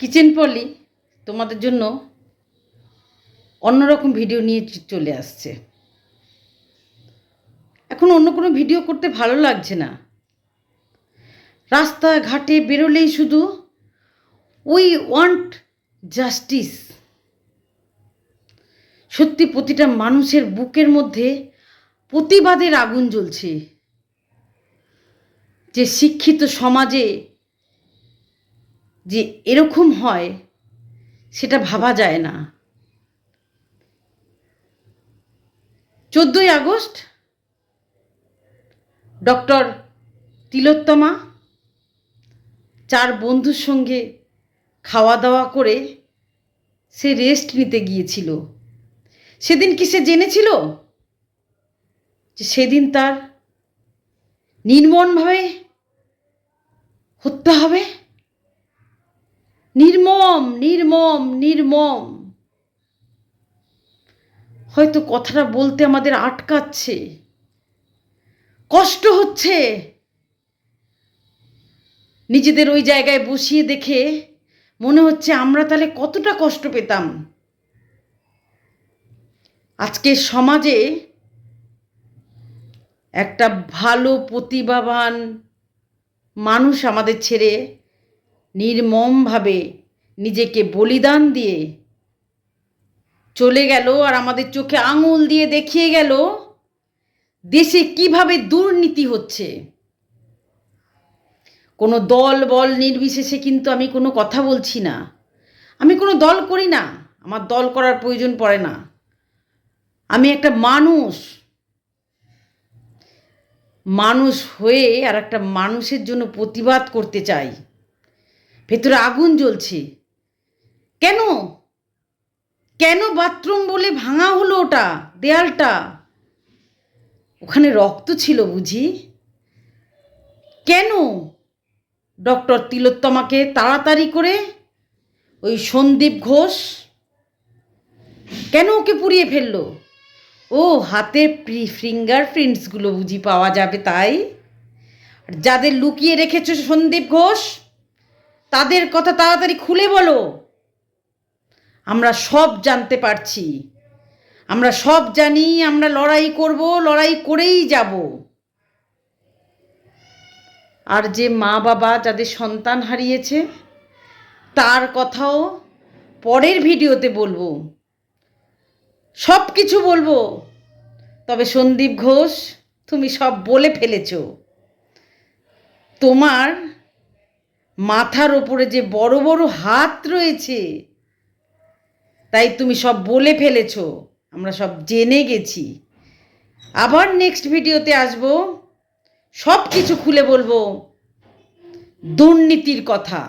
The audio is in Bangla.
কিচেন পলি তোমাদের জন্য অন্যরকম ভিডিও নিয়ে চলে আসছে। এখন অন্য কোনো ভিডিও করতে ভালো লাগছে না। রাস্তা ঘাটে বেরোলেই শুধু উই ওয়ান্ট জাস্টিস সত্যি প্রতিটা মানুষের বুকের মধ্যে প্রতিবাদের আগুন জ্বলছে। যে শিক্ষিত সমাজে যে এরকম হয়, সেটা ভাবা যায় না। চোদ্দোই আগস্ট, ডক্টর তিলোত্তমা চার বন্ধুর সঙ্গে খাওয়া দাওয়া করে সে রেস্ট নিতে গিয়েছিল। সেদিন কি সে জেনেছিল? যে সেদিন তার নির্মমভাবে হত্যা হবে? নির্মম নির্মম নির্মম। হয়তো কথাটা বলতে আমাদের আটকাচ্ছে। কষ্ট হচ্ছে। নিজেদের ওই জায়গায় বসিয়ে দেখে মনে হচ্ছে আমরা তাহলে কতটা কষ্ট পেতাম। আজকে সমাজে একটা ভালো প্রতিভাবান মানুষ আমাদের ছেড়ে নির্মমভাবে নিজেকে বলিদান দিয়ে চলে গেল আর আমাদের চোখে আঙুল দিয়ে দেখিয়ে গেল দেশে কীভাবে দুর্নীতি হচ্ছে। কোনো দল বল নির্বিশেষে কিন্তু আমি কোনো কথা বলছি না। আমি কোনো দল করি না। আমার দল করার প্রয়োজন পড়ে না। আমি একটা মানুষ। মানুষ হয়ে আর একটা মানুষের জন্য প্রতিবাদ করতে চাই। ভেতরে আগুন জ্বলছে। কেন? কেন বাথরুম বলে ভাঙা হলো ওটা, দেয়ালটা? ওখানে রক্ত ছিল বুঝি? কেন? ডক্টর তিলোত্তমাকে তাড়াতাড়ি করে ওই সন্দীপ ঘোষ কেন ওকে পুড়িয়ে ফেলল? ও, হাতে প্রি ফিঙ্গার প্রিন্টসগুলো বুঝি পাওয়া যাবে তাই? যাদের লুকিয়ে রেখেছো সন্দীপ ঘোষ তাদের কথা তাড়াতাড়ি খুলে বলো। আমরা সব জানতে পারছি। আমরা সব জানি, আমরা লড়াই করব, লড়াই করেই যাব। আর যে মা বাবা যাদের সন্তান হারিয়েছে, তার কথাও পরের ভিডিওতে বলব। সব কিছু বলব। তবে সন্দীপ ঘোষ, তুমি সব বলে ফেলেছ। তোমার মাথার ওপরে যে বড় বড় হাত রয়েছে, তাই তুমি সব বলে ফেলেছ, আমরা সব জেনে গেছি। আবার নেক্সট ভিডিওতে আসব সব কিছু খুলে বলব, দুর্নীতির কথা।